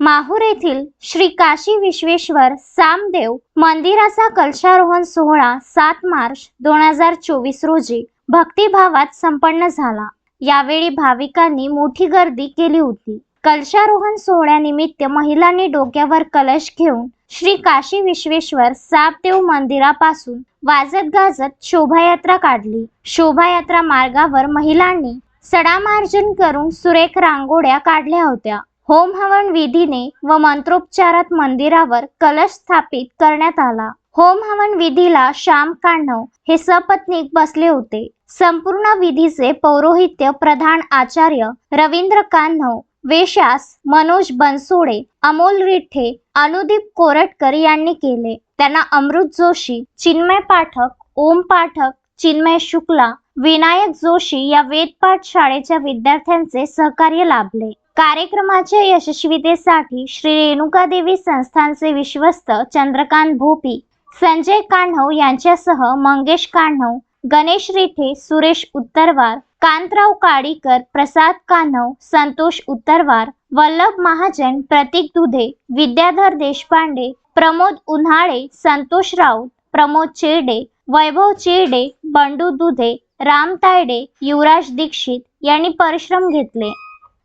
माहूर येथील श्री काशी विश्वेश्वर सामदेव मंदिराचा कलशारोहण सोहळा सात मार्च दोन हजार चोवीस रोजी भक्तिभावात संपन्न झाला. यावेळी भाविकांनी मोठी गर्दी केली होती. कलशारोहण सोहळ्यानिमित्त महिलांनी डोक्यावर कलश घेऊन श्री काशी विश्वेश्वर सापदेव मंदिरापासून वाजत गाजत शोभायात्रा काढली. शोभायात्रा मार्गावर महिलांनी सडामार्जन करून सुरेख रांगोळ्या काढल्या होत्या. होम हवन विधीने व मंत्रोपचारात मंदिरावर कलश स्थापित करण्यात आला. होम हवन विधीला श्याम काण्हव हे सपत्नीक बसले होते. संपूर्ण विधीचे पौरोहित्य प्रधान आचार्य रवींद्र कान्हव वेशास मनोज बनसोडे अमोल रिठे अनुदीप कोरटकर यांनी केले. त्यांना अमृत जोशी चिन्मय पाठक ओम पाठक चिन्मय शुक्ला विनायक जोशी या वेदपाठ शाळेच्या विद्यार्थ्यांचे सहकार्य लाभले. कार्यक्रमाच्या यशस्वीतेसाठी श्री रेणुकादेवी संस्थानचे विश्वस्त चंद्रकांत भोपी संजय कान्हव यांच्यासह मंगेश कान्हव गणेश रेठे सुरेश उत्तरवार कांतराव काडीकर प्रसाद कान्हव संतोष उत्तरवार वल्लभ महाजन प्रतीक दुधे विद्याधर देशपांडे प्रमोद उन्हाळे संतोष राऊत प्रमोद चेडे वैभव चेडे बंडू दुधे राम तायडे युवराज दीक्षित यांनी परिश्रम घेतले.